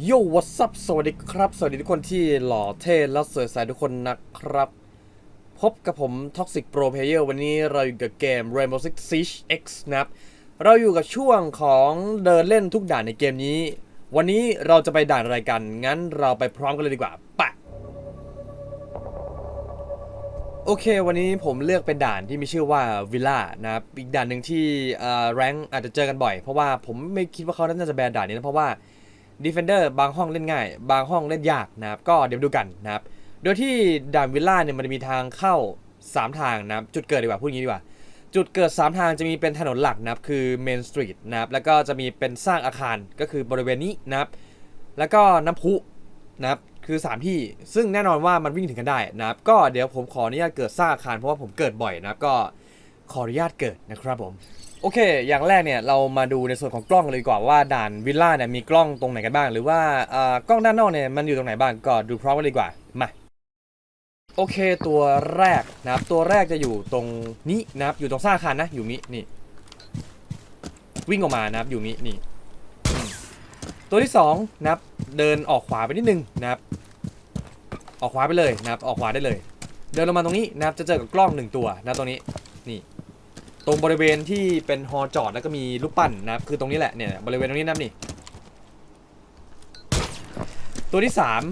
โย่วัส p สวัสดีครับ สวัสดีทุกคนที่หล่อเท่และสวยใสทุกคนนะครับ พบกับผม Toxic Pro Player วันนี้เราอยู่กับเกม Rainbow Six Siege X นะครับ เราอยู่กับช่วงของเดินเล่นทุกด่านในเกมนี้ วันนี้เราจะไปด่านอะไรกัน งั้นเราไปพร้อมกันเลยดีกว่าปะโอเค วันนี้ผมเลือกเป็นด่านที่มีชื่อว่าวิลล่านะครับอีกด่านหนึ่งที่แรงอาจจะเจอกันบ่อย เพราะว่าผมไม่คิดว่าเขาน่าจะแบนด่านนี้นะเพราะว่า Defender บางห้องเล่นง่าย บางห้องเล่นยากนะครับ ก็เดี๋ยวดูกันนะครับ โดยที่ด่านวิลล่าเนี่ยมันจะมีทางเข้า 3 ทางนะครับ จุดเกิดดีกว่าพูดอย่างนี้ดีกว่า จุดเกิด 3 ทางจะมีเป็นถนนหลักนะครับ คือ Main Street นะครับ แล้วก็จะมีเป็นสร้างอาคารก็คือบริเวณนี้นะครับ แล้วก็น้ำพุนะครับ คือ 3 ที่ ซึ่งแน่นอนว่ามันวิ่งถึงกันได้นะครับ ก็เดี๋ยวผมขออนุญาตเกิดสร้างอาคารเพราะว่าผมเกิดบ่อยนะครับ ก็ขออนุญาตเกิดนะครับผม โอเค อย่างแรกเนี่ยเรามาดูในส่วนของกล้องเลยดีกว่าว่าด่านวิลล่าเนี่ยมีกล้องตรงไหนกันบ้าง หรือว่าอ่อกล้องด้านนอกเนี่ยมันอยู่ตรงไหนบ้างก็ดูพร้อมกันเลยดีกว่ามาโอเคตัวแรกนะครับตัวแรกจะอยู่ตรงนี้นะครับอยู่ตรงสร้างอาคารนะอยู่นี้นี่วิ่งออกมานะครับอยู่นี้นี่อืมตัวที่สองนะครับเดินออกขวาไปนิดนึงนะครับออกขวาไปเลยนะครับออกขวาได้เลย เดินลงมาตรงนี้นะครับจะเจอกับกล้องหนึ่งตัวนะตรงนี้นี่ ตรงบริเวณที่เป็นฮอจอดแล้วก็มีรูปปั้นนะครับคือตรงนี้แหละเนี่ยบริเวณตรงนี้นะนี่ตัวที่สาม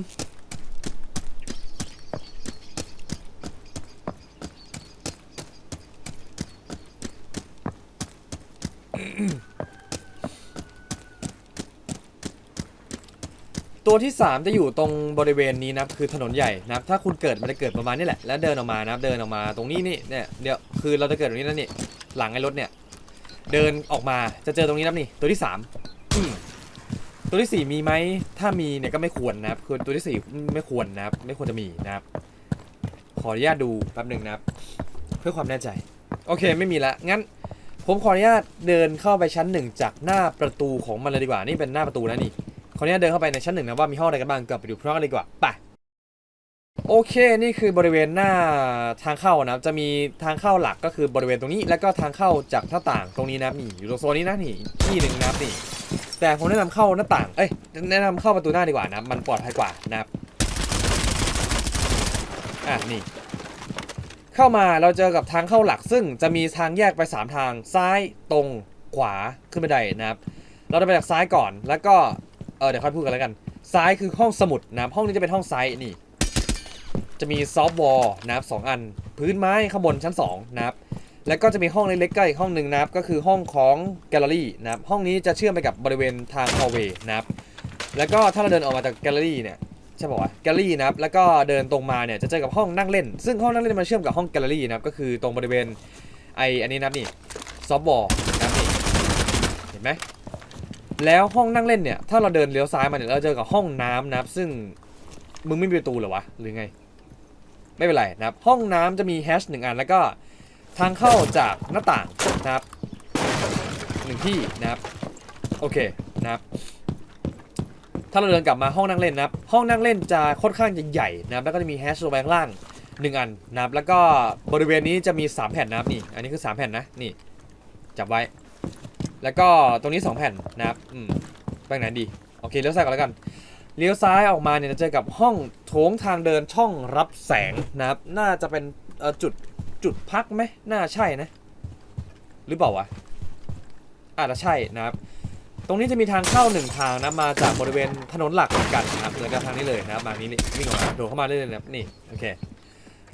ตัวที่ 3 จะอยู่ตรงบริเวณนี้นะคือถนนใหญ่นะครับถ้าคุณเกิดมันจะเกิดประมาณนี้แหละแล้วเดินออกมานะเดินออกมาตรงนี้นี่เนี่ยเดี๋ยวคือเราจะเกิดตรงนี้แล้วนี่ หลังไอ้รถเนี่ย เดินออกมาจะเจอตรงนี้นะครับนี่ ตัวที่สามตัวที่สี่มีไหมถ้ามีเนี่ยก็ไม่ควรนะครับคือตัวที่สี่ไม่ควรนะครับ ไม่ควรจะมีนะครับ ขออนุญาตดูแป๊บหนึ่งนะครับ เพื่อความแน่ใจ โอเคไม่มีละงั้น ผมขออนุญาตเดินเข้าไปชั้นหนึ่งจากหน้าประตูของมันเลยดีกว่านี่เป็นหน้าประตูนะนี่ขออนุญาตเดินเข้าไปในชั้นหนึ่งนะว่ามีห้องอะไรกันบ้างกลับไปดูพร้อมกันเลยดีกว่าไป โอเคนี่คือบริเวณหน้าทางเข้านะครับจะมีทางเข้าหลักก็คือบริเวณตรงนี้ แล้วก็ทางเข้าจากหน้าต่างตรงนี้นะครับนี่อยู่ตรงโซนนี้นะนี่ที่หนึ่งนะครับนี่ แต่ผมแนะนำเข้าหน้าต่างเอ้ยแนะนำเข้าประตูหน้าดีกว่านะมันปลอดภัยกว่านะครับอะนี่เข้ามาเราเจอกับทางเข้าหลัก ซึ่งจะมีทางแยกไป 3 ทางซ้ายตรงขวาขึ้นบันได้นะครับ เราจะไปจากซ้ายก่อนแล้วก็เออเดี๋ยวค่อยพูดกันแล้วกัน ซ้ายคือห้องสมุดนะห้องนี้จะเป็นห้องซ้ายนี่ จะมีซอฟต์วอลนะครับสองอัน พื้นไม้ข้างบนชั้น2นะครับแล้วก็จะมีห้องเล็กๆใกล้อีกห้องหนึ่งนะครับก็คือห้องของแกลเลอรี่นะครับห้องนี้จะเชื่อมไปกับบริเวณทางฮอลเวย์นะครับแล้วก็ถ้าเราเดินออกมาจากแกลเลอรี่เนี่ยใช่ป่าวะแกลเลอรี่นะครับแล้วก็เดินตรงมาเนี่ยจะเจอกับห้องนั่งเล่น ซึ่งห้องนั่งเล่นมันเชื่อมกับห้องแกลเลอรี่นะครับก็คือตรงบริเวณไออันนี้นะครับนี่ซอฟต์บอลนะครับนี่เห็นไหมแล้วห้องนั่งเล่นเนี่ยถ้าเราเดินเลี้ยวซ้ายมาเนี่ยเราเจอกับห้องน้ำนะครับซึ่งมึงไม่มีประตูเหรอวะหรือไง ไม่เป็นไรนะครับ ห้องน้ำจะมีแฮชหนึ่งอันแล้วก็ทางเข้าจากหน้าต่างนะครับหนึ่งที่นะครับ โอเคนะครับถ้าเราเดินกลับมาห้องนั่งเล่นนะครับ ห้องนั่งเล่นจะค่อนข้างจะใหญ่นะครับ แล้วก็จะมีแฮชลงไปข้างล่างหนึ่งอันนะครับ แล้วก็บริเวณนี้จะมี 3 แผ่นนะครับนี่ อันนี้คือ 3 แผ่นนะ นี่ จับไว้ แล้วก็ตรงนี้ 2 แผ่นนะครับ อืมไปไหนดี โอเค เลี้ยวซ้ายก่อนแล้วกัน เลี้ยวซ้ายออกมาเนี่ยจะเจอกับห้องโถงทางเดินช่องรับแสงนะครับ น่าจะเป็นจุดจุดพักไหมน่าใช่นะ หรือเปล่าวะอาจจะใช่นะครับ ตรงนี้จะมีทางเข้าหนึ่งทางนะมาจากบริเวณถนนหลักเหมือนกันนะครับเหมือนกับทางนี้เลยนะครับมานี้นี่วิ่งออกมาโดดเข้ามาเรื่อยๆนะครับนี่โอเค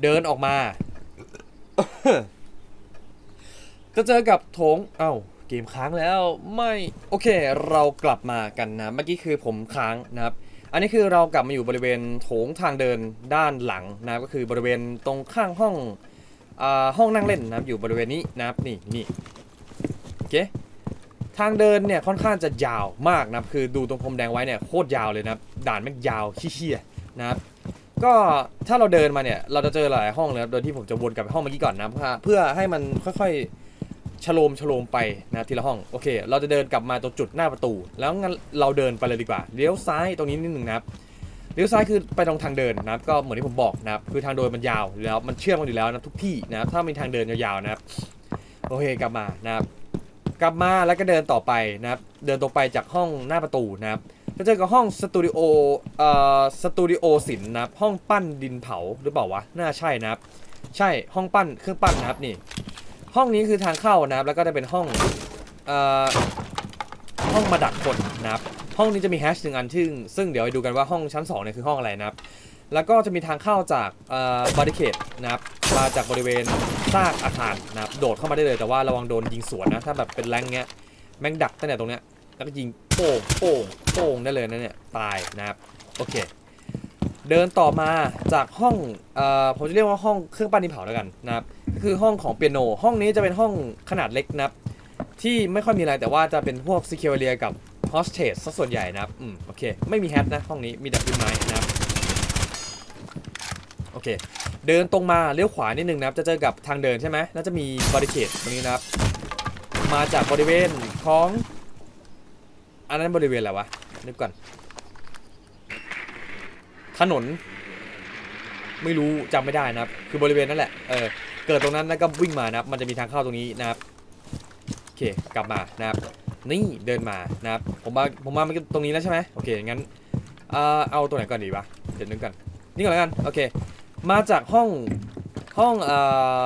เดินออกมา จะเจอกับโถงเอ้าเกมค้างแล้วไม่ โอเค เรากลับมากันนะ เมื่อกี้คือผมค้างนะครับ อันนี้คือเรากลับมาอยู่บริเวณโถงทางเดินด้านหลังนะครับก็คือบริเวณตรงข้างห้องอ่าห้องนั่งเล่นนะครับอยู่บริเวณนี้นะครับนี่นี่โอเคทางเดินเนี่ยค่อนข้างจะยาวมากนะครับคือดูตรงพรมแดงไว้เนี่ยโคตรยาวเลยนะครับด่านแม่งยาวขี้เหี้ยนะครับก็ถ้าเราเดินมาเนี่ยเราจะเจอหลายห้องเลยครับโดยที่ผมจะวนกลับไปห้องเมื่อกี้ก่อนนะเพื่อเพื่อให้มันค่อยๆ ชโลมชโลมไปนะทีละห้องโอเค เราจะเดินกลับมาตรงจุดหน้าประตู แล้วงั้นเราเดินไปเลยดีกว่าเลี้ยวซ้ายตรงนี้นิดหนึ่งนะครับเลี้ยวซ้ายคือไปตรงทางเดินนะครับ ก็เหมือนที่ผมบอกนะครับ คือทางเดินมันยาวแล้วมันเชื่อมกันอยู่แล้วนะทุกที่นะครับถ้ามีทางเดินยาวๆนะครับโอเคกลับมานะครับ กลับมาแล้วก็เดินต่อไปนะครับ เดินตรงไปจากห้องหน้าประตูนะครับก็เจอกับห้องสตูดิโอเอ่อสตูดิโอศิลป์นะครับห้องปั้นดินเผาหรือเปล่าวะน่าใช่นะครับ ใช่ห้องปั้นเครื่องปั้นนะครับนี่ ห้องนี้คือทางเข้านะครับ แล้วก็จะเป็นห้องเอ่อห้องมาดักคนนะครับ ห้องนี้จะมีแฮชหนึ่งอันซึ่งซึ่งเดี๋ยวไปดูกันว่าห้องชั้น2เนี่ยคือห้องอะไรนะครับ แล้วก็จะมีทางเข้าจากเอ่อบาริเคดนะครับมาจากบริเวณซากอาคารนะครับ โดดเข้ามาได้เลยแต่ว่าระวังโดนยิงสวนนะ ถ้าแบบเป็นแรงเงี้ยแม่งดักตั้งแต่ตรงเนี้ยแล้วก็ยิงโป้งโป้งโป้งได้เลยนะเนี่ยตายนะครับ โอเค เดินต่อมาจากห้องเอ่อผมจะเรียกว่าห้องเครื่องปั้นดินเผาแล้วกันนะครับก็คือห้องของเปียโน ห้องนี้จะเป็นห้องขนาดเล็กนะครับที่ไม่ค่อยมีอะไรแต่ว่าจะเป็นพวกซิเคียวเรียกับฮอสเทสซะส่วนใหญ่นะครับอืมโอเค ไม่มีแฮทนะห้องนี้มีแต่พื้นไม้นะครับโอเค เดินตรงมาเลี้ยวขวานิดนึงนะครับ จะเจอกับทางเดินใช่ไหมแล้วจะมีบริเคดตรงนี้นะครับ มาจากบริเวณของ อันนั้นบริเวณอะไรวะนึกก่อน ถนน ไม่รู้จำไม่ได้นะครับ คือบริเวณนั่นแหละ เออ เกิดตรงนั้นแล้วก็วิ่งมานะครับ มันจะมีทางเข้าตรงนี้นะครับ โอเค กลับมานะครับ นี่เดินมานะครับ ผมมา ผมมาตรงนี้แล้วใช่ไหมโอเค งั้น เอ่อ เอาตัวไหนก่อนดีวะ เดี๋ยวนึกก่อน นี่ก่อนแล้วกัน โอเค มาจากห้องห้องเอ่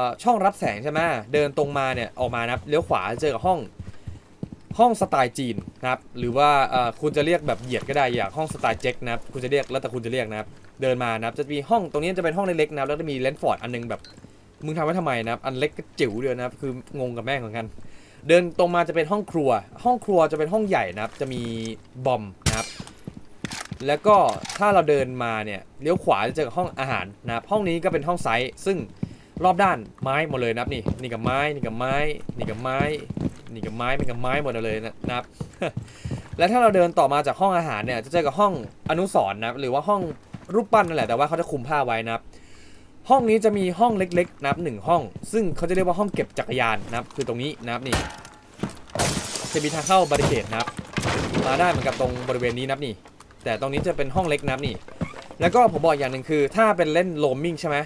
อช่องรับแสงใช่ไหมเดินตรงมาเนี่ยออกมานะครับเลี้ยวขวาเจอกับห้อง ห้องสไตล์จีนนะครับหรือว่าคุณจะเรียกแบบเหยียดก็ได้อย่างห้องสไตล์เจ็คนะครับคุณจะเรียกแล้วแต่คุณจะเรียกนะครับเดินมานะครับจะมีห้องตรงนี้จะเป็นห้องเล็กๆนะครับแล้วจะมีเลนส์ฟอร์ดอันนึงแบบมึงทำไว้ทำไมนะครับอันเล็กก็จิ๋วเดียวนะครับคืองงกับแม่งเหมือนกัน เดินตรงมาจะเป็นห้องครัว ห้องครัวจะเป็นห้องใหญ่นะครับจะมีบอมนะครับแล้วก็ถ้าเราเดินมาเนี่ยเลี้ยวขวาจะเจอกับห้องอาหารนะครับห้องนี้ก็เป็นห้องไซส์ซึ่งรอบด้านไม้หมดเลยนะครับนี่นี่กับไม้นี่กับไม้นี่กับไม้ นี่กับไม้เป็นกับไม้หมดเลยนะครับ และถ้าเราเดินต่อมาจากห้องอาหารเนี่ยจะเจอกับห้องอนุสรณ์นะหรือว่าห้องรูปปั้นนั่นแหละแต่ว่าเขาจะคุมผ้าไว้นะครับ ห้องนี้จะมีห้องเล็กๆ นะครับหนึ่งห้อง ซึ่งเขาจะเรียกว่าห้องเก็บจักรยานนะครับ คือตรงนี้นะครับนี่จะมีทางเข้าบาริเคดนะครับ มาได้เหมือนกับตรงบริเวณนี้นะครับนี่ แต่ตรงนี้จะเป็นห้องเล็กนะครับนี่ แล้วก็ผมบอกอย่างหนึ่งคือ ถ้าเป็นเล่นโลมมิ่งใช่ไหม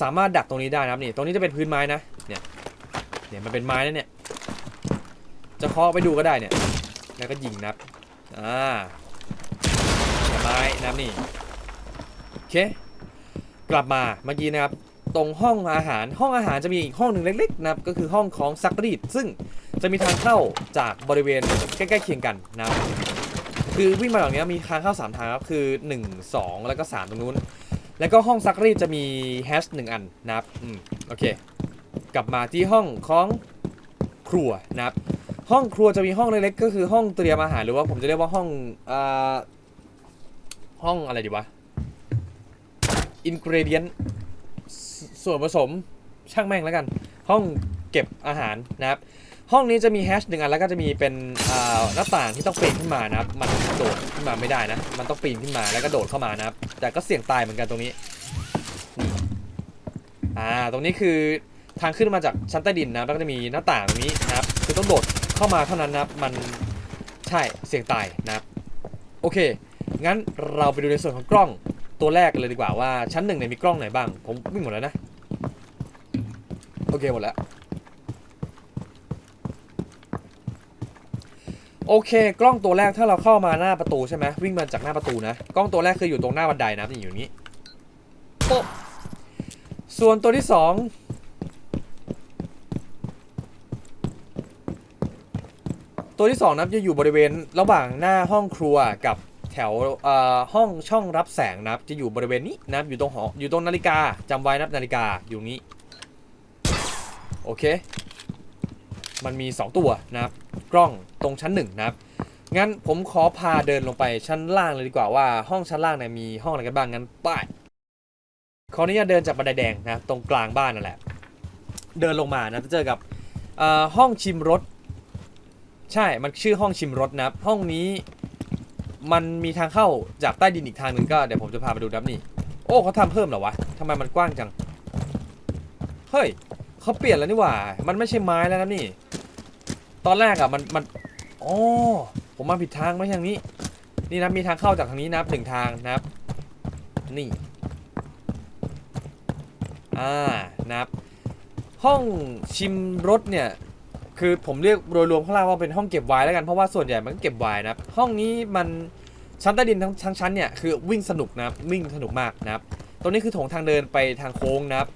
สามารถดักตรงนี้ได้นะครับนี่ ตรงนี้จะเป็นพื้นไม้นะเนี่ยเนี่ยมันเป็นไม้นะเนี่ย จะเคาะไปดูก็ได้เนี่ย แล้วก็ยิงนับ อ่าเนี่ไม้นับนี่ โอเค กลับมาเมื่อกี้นะครับ ตรงห้องอาหาร ห้องอาหารจะมีอีกห้องหนึ่งเล็กๆนะครับ ก็คือห้องของซักรีด ซึ่งจะมีทางเข้าจากบริเวณใกล้ๆเคียงกันนะครับ คือวิ่งมาแบบนี้มีทางเข้า 3 ทางครับ คือ 1 2 แล้วก็ 3 ตรงนู้น แล้วก็ห้องซักรีดจะมีแฮชหนึ่งอันนะครับ อืม โอเค กลับมาที่ห้องของครัวนะครับ ห้องครัวจะมีห้องเล็กๆก็คือห้องเตรียมอาหารหรือว่าผมจะเรียกว่าห้องอ่าห้องอะไรดีวะอินกรเดียนส่วนผสมช่างแม่งแล้วกัน ห้องเก็บอาหารนะครับ ห้องนี้จะมีแฮชหนึ่งอันแล้วก็จะมีเป็นหน้าต่างที่ต้องปีนขึ้นมานะครับ มันโดดขึ้นมาไม่ได้นะ มันต้องปีนขึ้นมาแล้วก็โดดเข้ามานะครับ แต่ก็เสี่ยงตายเหมือนกันตรงนี้อ่าตรงนี้คือทางขึ้นมาจากชั้นใต้ดินนะแล้วก็จะมีหน้าต่างตรงนี้นะครับ คือต้องโดด เข้ามาเท่านั้นนะครับมันใช่เสี่ยงตายนะโอเค งั้นเราไปดูในส่วนของกล้องตัวแรกเลยดีกว่าว่าชั้นหนึ่งเนี่ยมีกล้องไหนบ้าง ผมวิ่งหมดแล้วนะ โอเคหมดแล้ว โอเค กล้องตัวแรกถ้าเราเข้ามาหน้าประตูใช่ไหมวิ่งมาจากหน้าประตูนะ กล้องตัวแรกคืออยู่ตรงหน้าบันไดนะครับนี่อยู่นี้โป๊ะส่วนตัวที่สอง ตัวที่สองนะครับจะอยู่บริเวณระหว่างหน้าห้องครัวกับแถวห้องช่องรับแสงนะครับจะอยู่บริเวณนี้นะครับอยู่ตรงหออยู่ตรงนาฬิกาจำไว้นะครับนาฬิกาอยู่นี้โอเค มันมี 2 ตัวนะครับกล้องตรงชั้น 1 นะครับงั้นผมขอพาเดินลงไปชั้นล่างเลยดีกว่าว่าห้องชั้นล่างเนี่ยมีห้องอะไรกันบ้างงั้นไป้ายขออนุญาตเดินจากบันไดแดงนะตรงกลางบ้านนั่นแหละ เดินลงมานะจะเจอกับห้องชิมรส ใช่มันชื่อห้องชิมรสนะครับ ห้องนี้มันมีทางเข้าจากใต้ดินอีกทางหนึ่งก็เดี๋ยวผมจะพาไปดูนะครับนี่ โอ้เขาทำเพิ่มเหรอวะทำไมมันกว้างจัง เฮ้ยเขาเปลี่ยนแล้วนี่หว่า มันไม่ใช่ไม้แล้วนะนี่ ตอนแรกอะมันมันอ๋อผมมาผิดทางไม่ใช่ทางนี้ นี่นะมีทางเข้าจากทางนี้นะครับหนึ่งทางนะครับ นี่อ่านะครับห้องชิมรสเนี่ย คือผมเรียกโดยรวมข้างล่างว่าเป็นห้องเก็บไวน์แล้วกันเพราะว่าส่วนใหญ่มันก็เก็บไวน์นะครับห้องนี้มันชั้นใต้ดินทั้งทั้งชั้นเนี่ยคือวิ่งสนุกนะครับวิ่งสนุกมากนะครับตรงนี้คือโถงทางเดินไปทางโค้งนะครับ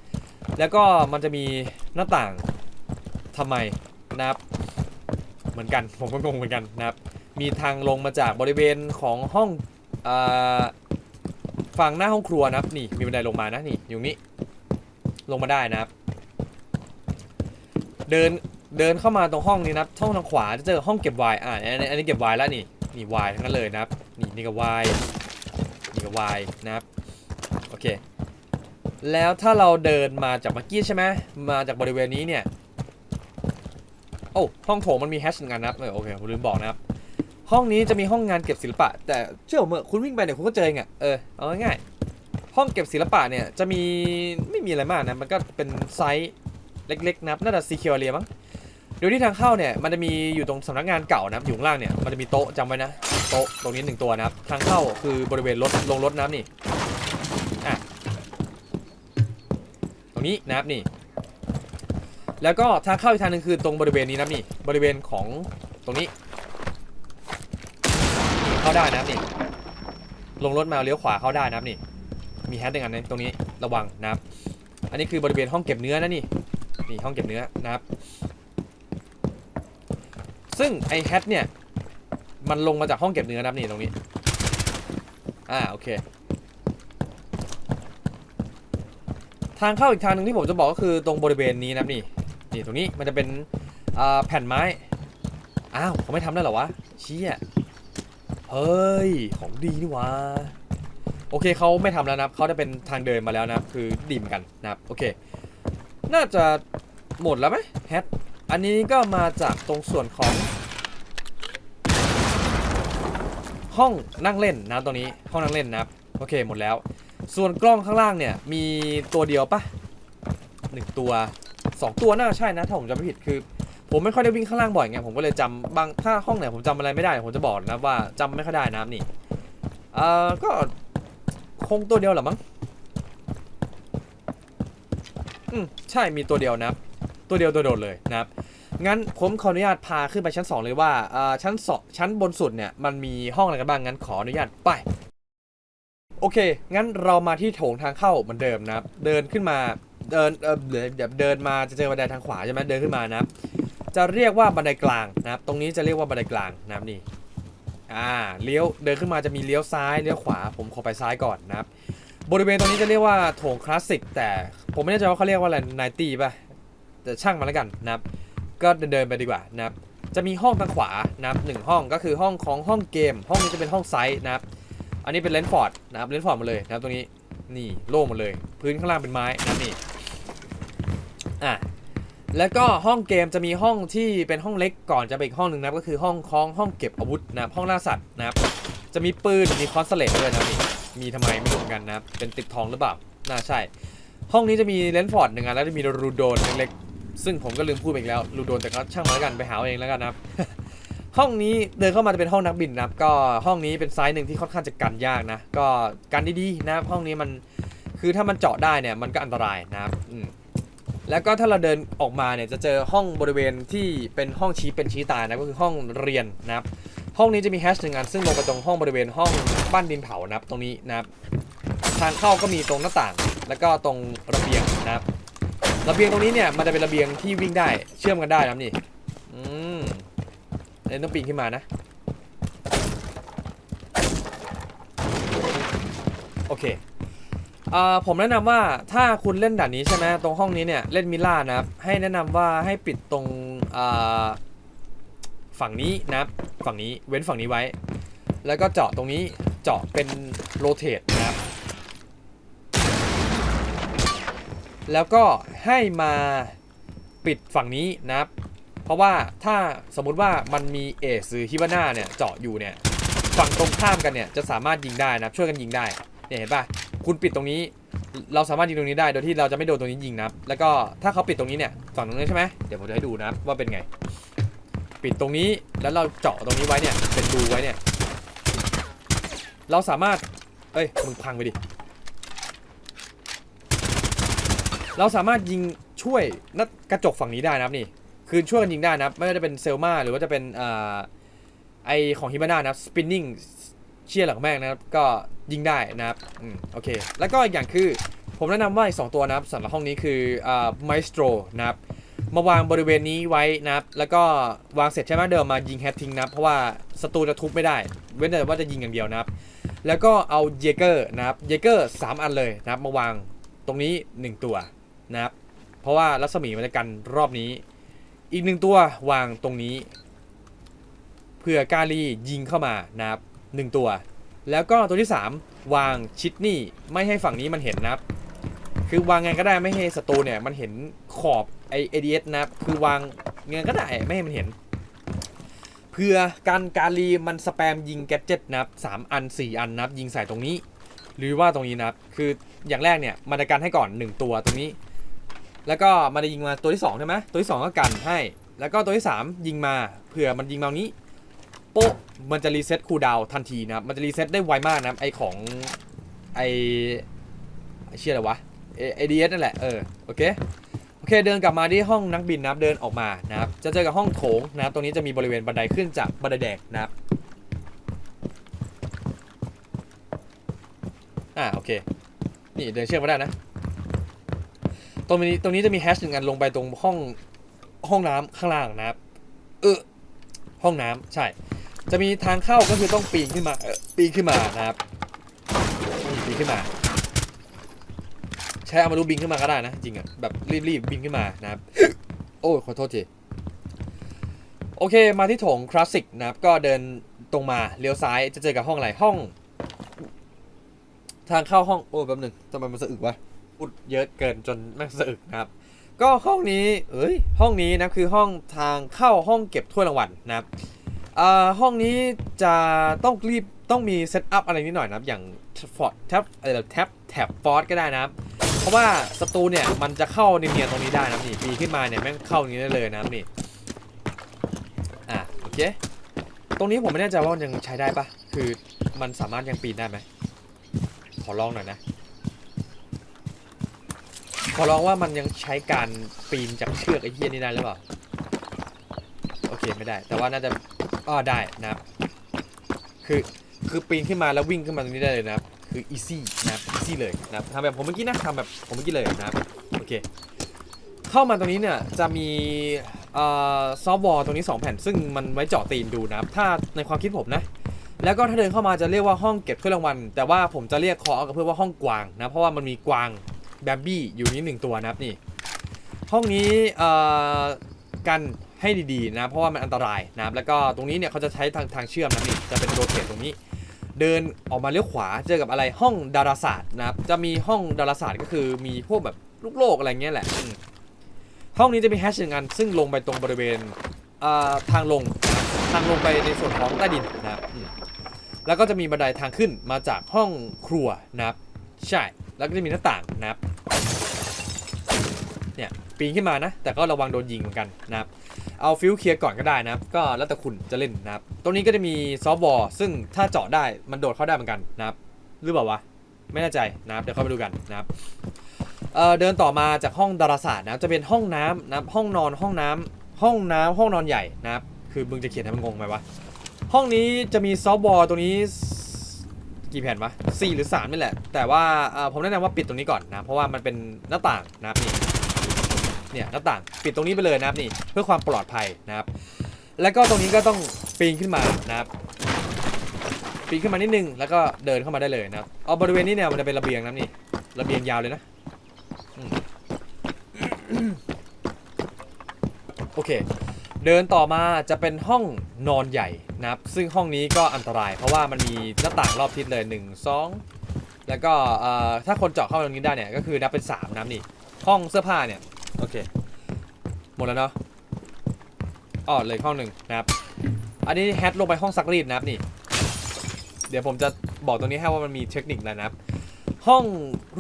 แล้วก็มันจะมีหน้าต่างทำไมนะครับ เหมือนกันผมก็งงเหมือนกันนะครับ มีทางลงมาจากบริเวณของห้องอฝั่งหน้าห้องครัวนะครับนี่มีบันไดลงมานะนี่อยู่นี้ลงมาได้นะครับ เดิน เดินเข้ามาตรงห้องนี้นะครับห้องทางขวาจะเจอห้องเก็บไวน์อ่าอันนี้อันนี้เก็บไวน์แล้วนี่นี่ไวน์ทั้งนั้นเลยนะครับ นี่นี่ก็ไวน์นี่ก็ไวน์นะครับโอเค แล้วถ้าเราเดินมาจากเมื่อกี้ใช่ไหมมาจากบริเวณนี้เนี่ยโอ้ห้องโถงมันมีแฮชหนึ่งอันนะครับเออโอเคผมลืมบอกนะครับห้องนี้จะมีห้องงานเก็บศิลปะ แต่เชื่อผมเถอะคุณวิ่งไปเนี่ยคุณก็เจอเองอะเออเอาง่ายห้องเก็บศิลปะเนี่ยจะมีไม่มีอะไรมากนะมันก็เป็นไซส์เล็กๆนะครับน่าจะซีเคียวเรียมั้ง เดี๋ยวที่ทางเข้าเนี่ยมันจะมีอยู่ตรงสำนักงานเก่านะครับอยู่ข้างล่างเนี่ยมันจะมีโต๊ะจำไว้นะโต๊ะตรงนี้หนึ่งตัวนะครับทางเข้าคือบริเวณรถลงรถน้ำนี่อะตรงนี้นะครับนี่ แล้วก็ทางเข้าอีกทางหนึงคือตรงบริเวณนี้นับนี่บริเวณของตรงนี้เข้าได้นะครับนี่ลงรถมาเลี้ยวขวาเข้าได้นะครับนี่ มีแฮชหนึ่งอันนึงตรงนี้ระวังนะครับ อันนี้คือบริเวณห้องเก็บเนื้อนะนี่นี่ห้องเก็บเนื้อนะครับ ซึ่งไอแฮชเนี่ย มันลงมาจากห้องเก็บเนื้อนะครับนี่ตรงนี้ อ่า โอเค ทางเข้าอีกทางหนึ่งที่ผมจะบอกก็คือตรงบริเวณนี้นะครับนี่ นี่ตรงนี้มันจะเป็นแผ่นไม้ อ้าวเขาไม่ทำได้หรอวะ เชี่ย เฮ้ย ของดีนี่วะโอเคเขาไม่ทำแล้วนะครับเขาจะเป็นทางเดินมาแล้วนะครับ คือดีเหมอนกันนะครับ โอเค น่าจะหมดแล้วไหมแฮท อันนี้ก็มาจากตรงส่วนของ ห้องนั่งเล่นนะตรงนี้ห้องนั่งเล่นนะครับโอเคหมดแล้ว ส่วนกล้องข้างล่างเนี่ยมีตัวเดียวปะหนึ่งตัวสองตัวน่าใช่นะถ้าผมจำไม่ผิดคือ ผมไม่ค่อยได้วิ่งข้างล่างบ่อยไงผมก็เลยจำบางถ้าห้องไหนผมจำอะไรไม่ได้ผมจะบอกนะว่าจำไม่ค่อยได้นะครับนี่เอ่อก็คงตัวเดียวหรอมั้งอืมใช่มีตัวเดียวนะครับ ตัวเดียวตัวโดดเลยนะครับงั้นผมขออนุญาตพาขึ้นไปชั้น 2 เลยว่าชั้นสองชั้นบนสุดเนี่ยมันมีห้องอะไรกันบ้างงั้นขออนุญาตไปโอเค งั้นเรามาที่โถงทางเข้าเหมือนเดิมนะครับ เดินขึ้นมา เดินเออเดี๋ยวเดี๋ยวเดินมาจะเจอบันไดทางขวาใช่ไหมเดินขึ้นมานะครับ จะเรียกว่าบันไดกลางนะครับ ตรงนี้จะเรียกว่าบันไดกลางนะครับนี่ อ่า เลี้ยว เดินขึ้นมาจะมีเลี้ยวซ้าย เลี้ยวขวา ผมขอไปซ้ายก่อนนะครับ บริเวณตรงนี้จะเรียกว่าโถงคลาสสิก แต่ผมไม่แน่ใจว่าเขาเรียกว่าอะไรไนตี้ป่ะ แต่ช่างมันแล้วกันนะครับก็เดินไปดีกว่านะครับจะมีห้องทางขวานะครับหนึ่งห้องก็คือห้องของห้องเกม ห้องนี้จะเป็นห้องไซส์นะครับอันนี้เป็นเลนฟอร์ดนะครับเลนฟอร์ดหมดเลยนะครับตรงนี้นี่โล่งหมดเลย พื้นข้างล่างเป็นไม้นะนี่อะแล้วก็ห้องเกมจะมีห้องที่เป็นห้องเล็กก่อนจะไปอีกห้องหนึ่งนะครับก็คือห้องคล้องห้องเก็บอาวุธนะครับห้องล่าสัตว์นะครับจะมีปืนมีคอนสเลตด้วยนะครับนี่มีทำไมไม่รู้เหมือนกันนะครับเป็นติดทองหรือเปล่าน่าใช่ ห้องนี้จะมีเลนส์ฟอร์ดหนึ่งอันแล้วจะมีรูโดนเล็ก ซึ่งผมก็ลืมพูดไปอีกแล้วรูโดนแต่ก็ช่างมาแล้วกันไปหาเองแล้วกันนะครับ ห้องนี้เดินเข้ามาจะเป็นห้องนักบินนะครับ ก็ห้องนี้เป็นไซส์หนึ่งที่ค่อนข้างจะกันยากนะ ก็กันดีๆนะครับห้องนี้มันคือถ้ามันเจาะได้เนี่ยมันก็อันตรายนะครับแล้วก็ถ้าเราเดินออกมาเนี่ยจะเจอห้องบริเวณที่เป็นห้องชี้เป็นชี้ตายนะก็คือห้องเรียนนะครับ ห้องนี้จะมีแฮชหนึ่งอันซึ่งลงไปตรงห้องบริเวณห้องบ้านดินเผานะครับตรงนี้นะครับ ทางเข้าก็มีตรงหน้าต่าง แล้วก็ตรงระเบียงนะครับ ระเบียงตรงนี้เนี่ยมันจะเป็นระเบียงที่วิ่งได้เชื่อมกันได้นะนี่อืมเดี๋ยต้องปีนขึ้นมานะโอเคอ่าผมแนะนำว่าถ้าคุณเล่นด่านนี้ใช่ไหมตรงห้องนี้เนี่ยเล่นมิล่านะครับให้แนะนำว่าให้ปิดตรงอ่าฝั่งนี้นะครับฝั่งนี้เว้นฝั่งนี้ไว้ แล้วก็เจาะตรงนี้เจาะเป็นโรเตทนะครับ แล้วก็ให้มาปิดฝั่งนี้นะครับ เพราะว่าถ้าสมมุติว่ามันมีเอสหรือฮิบาน่าเนี่ยเจาะอยู่เนี่ยฝั่งตรงข้ามกันเนี่ยจะสามารถยิงได้นะครับช่วยกันยิงได้เนี่ยเห็นปะคุณปิดตรงนี้ เราสามารถยิงตรงนี้ได้โดยที่เราจะไม่โดนตรงนี้ยิงนะครับแล้วก็ถ้าเขาปิดตรงนี้เนี่ยฝั่งตรงนี้ใช่ไหมเดี๋ยวผมจะให้ดูนะครับว่าเป็นไง ปิดตรงนี้แล้วเราเจาะตรงนี้ไว้เนี่ยเป็นรูไว้เนี่ยเราสามารถเอ้ยมึงพังไปดิ เราสามารถยิงช่วยนัดกระจกฝั่งนี้ได้นะครับนี่ คือช่วยกันยิงได้นะครับไม่ว่าจะเป็นเซลมาหรือว่าจะเป็นอ่าไอของฮิบาน่านะครับสปินนิ่งเชี่ยหลังแม่งนะครับก็ยิงได้นะครับอืมโอเค แล้วก็อีกอย่างคือผมแนะนำว่าอีกสองตัวนะครับสำหรับห้องนี้คืออ่าไมสโตรนะครับมาวางบริเวณนี้ไว้นะครับ แล้วก็วางเสร็จใช่ไหมเดิมมายิงแฮตทิ้งนะครับเพราะว่าศัตรูจะทุบไม่ได้ เว้นแต่ว่าจะยิงอย่างเดียวนะครับ แล้วก็เอาเยเกอร์นะครับ เยเกอร์สามอันเลยนะครับ มาวางตรงนี้หนึ่งตัว นะครับ เพราะว่ารัศมีมันจะกันรอบนี้ อีกหนึ่งตัววางตรงนี้ เพื่อกาลียิงเข้ามานะครับหนึ่งตัว แล้วก็ตัวที่ 3 วางชิดนี่ไม่ให้ฝั่งนี้มันเห็นนะครับ คือวางไงก็ได้ไม่ให้ศัตรูเนี่ยมันเห็นขอบไอเอดีเอสนะครับ คือวางไงก็ได้ไม่ให้มันเห็น เพื่อการการีมันสแปมยิงแกจ็ตนะครับสามอัน 4 อันนะครับยิงใส่ตรงนี้ หรือว่าตรงนี้นะครับ คืออย่างแรกเนี่ยมันจะกันให้ก่อน 1 ตัวตรงนี้ แล้วก็มันจะยิงมาตัวที่2ใช่ไหมตัวที่ 2 ก็กันให้ แล้วก็ตัวที่ 3 ยิงมาเผื่อมันยิงมาตรงนี้โป๊ะมันจะรีเซ็ตคูลดาวทันทีนะครับมันจะรีเซ็ตได้ไวมากนะไอของไอไอเชี่ยอะไรวะไอดีเอสนั่นแหละเออโอเคโอเคเดินกลับมาที่ห้องนักบินนะครับเดินออกมานะครับจะเจอกับห้องโถงนะครับตรงนี้จะมีบริเวณบันไดขึ้นจากบันไดแดงนะครับอ่าโอเคนี่เดินเชื่อมมาได้นะ ตรงนี้ตรงนี้จะมีแฮชหนึ่งอันลงไปตรงห้องห้องน้ำข้างล่างนะครับ เออ ห้องน้ำใช่ จะมีทางเข้าก็คือต้องปีนขึ้นมาเออปีนขึ้นมานะครับปีนขึ้นมา ใช้เอามารูบินขึ้นมาก็ได้นะ จริงอะแบบรีบๆบินขึ้นมานะครับ โอ้ขอโทษทีโอเค มาที่โถงคลาสสิกนะครับ ก็เดินตรงมาเลี้ยวซ้ายจะเจอกับห้องอะไรห้อง ทางเข้าห้องโอ้แป๊บหนึ่งทำไมมันสะอึกวะ พูดเยอะเกินจนแม่สะอึกนะครับ ก็ห้องนี้เอ้ยห้องนี้นะคือห้องทางเข้าห้องเก็บถ้วยรางวัลนะครับห้องนี้จะต้องรีบต้องมีเซตอัพอะไรนิดหน่อยนะครับ อย่างฟอร์ดแท็บเออแท็บแท็บฟอร์ดก็ได้นะครับ เพราะว่าศัตรูเนี่ยมันจะเข้าเนียนๆตรงนี้ได้นะนี่ปีขึ้นมาเนี่ยแม่งเข้าอย่างนี้ได้เลยนะนี่อะโอเคตรงนี้ผมไม่แน่ใจว่ามันยังใช้ได้ปะคือมันสามารถยังปีนได้ไหมขอลองหน่อยนะ อลองว่ามันยังใช้การปีนจากเชือกไอ้เหี้ยนี่ได้หรือเปล่า โอเคไม่ได้ แต่ว่าน่าจะอ้อได้นะครับ คือคือปีนขึ้นมาแล้ววิ่งขึ้นมาตรงนี้ได้เลยนะครับ คือ easy นะครับ easy เลยนะครับทำแบบผมเมื่อกี้นะทำแบบผมเมื่อกี้เลยนะครับ โอเค เข้ามาตรงนี้เนี่ยจะมีซอฟต์วอลตรงนี้ 2 แผ่น ซึ่งมันไว้เจาะตีนดูนะครับ ถ้าในความคิดผมนะ แล้วก็ถ้าเดินเข้ามาจะเรียกว่าห้องเก็บถ้วยรางวัล แต่ว่าผมจะเรียกคอเอากับเพื่อว่าห้องกวางนะ เพราะว่ามันมีกวาง แบมบี้อยู่นี่หนึ่งตัวนะครับนี่ ห้องนี้กันให้ดีๆนะเพราะว่ามันอันตรายนะครับแล้วก็ตรงนี้เนี่ยเขาจะใช้ทางทางเชื่อมนะนี่จะเป็นโรเทตตรงนี้ เดินออกมาเลี้ยวขวาเจอกับอะไรห้องดาราศาสตร์นะครับจะมีห้องดาราศาสตร์ก็คือมีพวกแบบลูกโลกอะไรเงี้ยแหละห้องนี้จะมีแฮชหนึ่งอันซึ่งลงไปตรงบริเวณทางลงทางลงไปในส่วนของใต้ดินนะครับแล้วก็จะมีบันไดทางขึ้นมาจากห้องครัวนะครับใช่แล้วก็จะมีหน้าต่างนะครับ เนี่ยปีนขึ้นมานะ แต่ก็ระวังโดนยิงเหมือนกันนะครับเอาฟิวเคลียร์ก่อนก็ได้นะครับก็แล้วแต่คุณจะเล่นนะครับตรงนี้ก็จะมีซอฟต์บอลซึ่งถ้าเจาะได้มันโดดเข้าได้เหมือนกันนะครับหรือเปล่าวะไม่แน่ใจนะครับเดี๋ยวเข้าไปดูกันนะครับเเดินต่อมาจากห้องดาราศาสตร์นะจะเป็นห้องน้ำนะครับห้องนอนห้องน้ำห้องน้ำห้องนอนใหญ่นะครับคือมึงจะเขียนให้มันงงไหมวะห้องนี้จะมีซอฟต์บอลตรงนี้ กี่แผ่นวะสี่หรือสามนี่แหละ แต่ว่าผมแนะนำว่าปิดตรงนี้ก่อนนะ เพราะว่ามันเป็นหน้าต่างนะครับนี่เนี่ยหน้าต่างปิดตรงนี้ไปเลยนะครับนี่เพื่อความปลอดภัยนะครับ แล้วก็ตรงนี้ก็ต้องปีนขึ้นมานะครับปีนขึ้นมานิดนึงแล้วก็เดินเข้ามาได้เลยนะครับเอาบริเวณนี้เนี่ยมันจะเป็นระเบียงนะนี่ระเบียงยาวเลยนะโอเค เดินต่อมาจะเป็นห้องนอนใหญ่นะครับ ซึ่งห้องนี้ก็อันตราย เพราะว่ามันมีหน้าต่างรอบทิศเลย 1 2 แล้วก็ถ้าคนเจาะเข้ามาตรงนี้ได้เนี่ย ก็คือนับเป็น 3นะครับนี่ ห้องเสื้อผ้าเนี่ย โอเค หมดแล้วเนาะอ๋อเลยห้องหนึ่งนะครับ อันนี้แฮทลงไปห้องซักรีดนะครับนี่ เดี๋ยวผมจะบอกตรงนี้ให้ว่ามันมีเทคนิคอะนะครับ ห้อง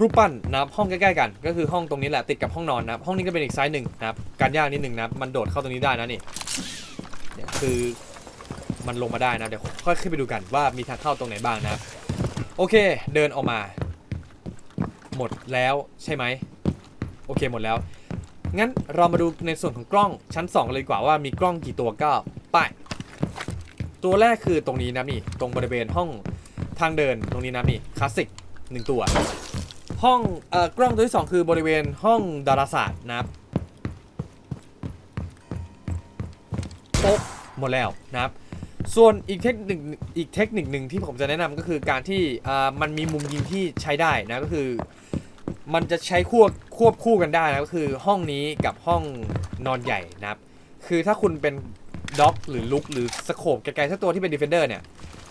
รูปปั้นนะครับห้องใกล้ๆกัน ก็คือห้องตรงนี้แหละติดกับห้องนอนนะครับห้องนี้ก็เป็นอีกไซส์หนึ่งนะครับการยากนิดหนึ่งนะครับมันโดดเข้าตรงนี้ได้นะนี่เนี่ยคือมันลงมาได้นะเดี๋ยวค่อยขึ้นไปดูกันว่ามีทางเข้าตรงไหนบ้างนะครับโอเคเดินออกมา หมดแล้วใช่ไหมโอเคหมดแล้วงั้นเรามาดูในส่วนของกล้องชั้น2กันเลยดีกว่าว่ามีกล้องกี่ตัวก็ไปตัวแรกคือตรงนี้นะนี่ตรงบริเวณห้องทางเดินตรงนี้นะนี่คลาสสิก หนึ่งตัว ห้องเอ่อกล้องตัวที่2คือบริเวณห้องดาราศาสตร์นะครับโป๊ะหมดแล้วนะครับ ส่วนอีกเทคนิคอีกเทคนิคหนึ่งที่ผมจะแนะนำก็คือการที่อ่ามันมีมุมยิงที่ใช้ได้นะก็คือ มันจะใช้ควบควบคู่กันได้นะก็คือห้องนี้กับห้องนอนใหญ่นะครับ คือถ้าคุณเป็นด็อกหรือลุกหรือสโคปไกลๆสักตัวที่เป็นดีเฟนเดอร์เนี่ย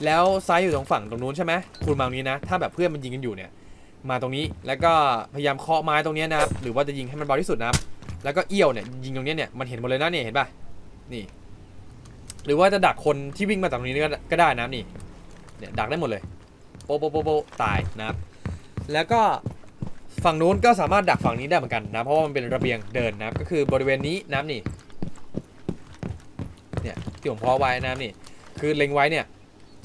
แล้วซ้ายอยู่ตรงฝั่งตรงนู้นใช่ไหมคุณมาตรงนี้นะ ถ้าแบบเพื่อนมันยิงกันอยู่เนี่ย มาตรงนี้ แล้วก็พยายามเคาะไม้ตรงนี้นะครับ หรือว่าจะยิงให้มันเบาที่สุดนะครับ แล้วก็เอี้ยวเนี่ยยิงตรงนี้เนี่ย มันเห็นหมดเลยนะเนี่ยเห็นป่ะ นี่ หรือว่าจะดักคนที่วิ่งมาจากตรงนี้ก็ได้นะครับนี่ เนี่ยดักได้หมดเลย โปะโปะโปะโปะตายนะครับ แล้วก็ฝั่งนู้นก็สามารถดักฝั่งนี้ได้เหมือนกันนะ เพราะว่ามันเป็นระเบียงเดินนะครับ ก็คือบริเวณนี้นะครับนี่ เนี่ยที่ผมเพาะไว้นะครับนี่ คือเล็งไว้เนี่ย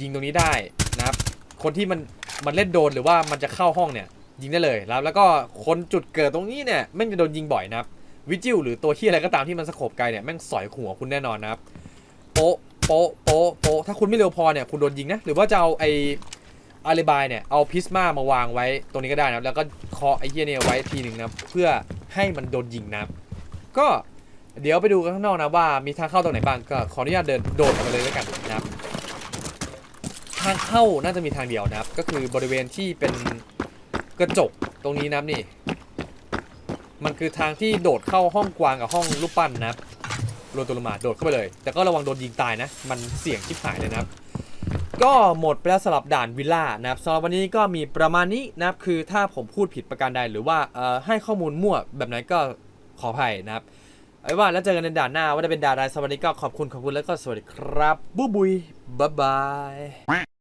ยิงตรงนี้ได้นะครับ คนที่มันมันเล่นโดนหรือว่ามันจะเข้าห้องเนี่ย ยิงได้เลยแล้วแล้วก็คนจุดเกิดตรงนี้เนี่ยแม่งจะโดนยิงบ่อยนะครับวิจิวหรือตัวที่อะไรก็ตามที่มันสโคบไกลเนี่ยแม่งสอยหัวคุณแน่นอนนะครับโป๊ะโป๊ะโป๊ะโป๊ะถ้าคุณไม่เร็วพอเนี่ยคุณโดนยิงนะหรือว่าจะเอาไออาริบายเนี่ยเอาพิสมามาวางไว้ตรงนี้ก็ได้นะแล้วก็เคาะไอเหี้ยเนี่ยไว้ทีหนึ่งนะเพื่อให้มันโดนยิงนะครับก็เดี๋ยวไปดูกันข้างนอกนะว่ามีทางเข้าตรงไหนบ้างก็ขออนุญาตเดินโดดออกมาเลยแล้วกันนะครับ ทางเข้าน่าจะมีทางเดียวนะครับ ก็คือบริเวณที่เป็นกระจกตรงนี้นะครับนี่ มันคือทางที่โดดเข้าห้องกวางกับห้องรูปปั้นนะครับโรวมตัวลงมาโดดเข้าไปเลย แต่ก็ระวังโดนยิงตายนะ มันเสี่ยงชิบหายเลยนะครับ ก็หมดไปแล้วสำหรับด่านวิลล่านะครับสำหรับวันนี้ก็มีประมาณนี้นะครับ คือถ้าผมพูดผิดประการใดหรือว่าให้ข้อมูลมั่วแบบไหนก็ขออภัยนะครับเอาไว้ว่าแล้วเจอกันในด่านหน้าว่าจะเป็นด่านอะไรสวัสดีก็ขอบคุณขอบคุณแล้วก็สวัสดีครับบ๊ายบุยบ๊ายบาย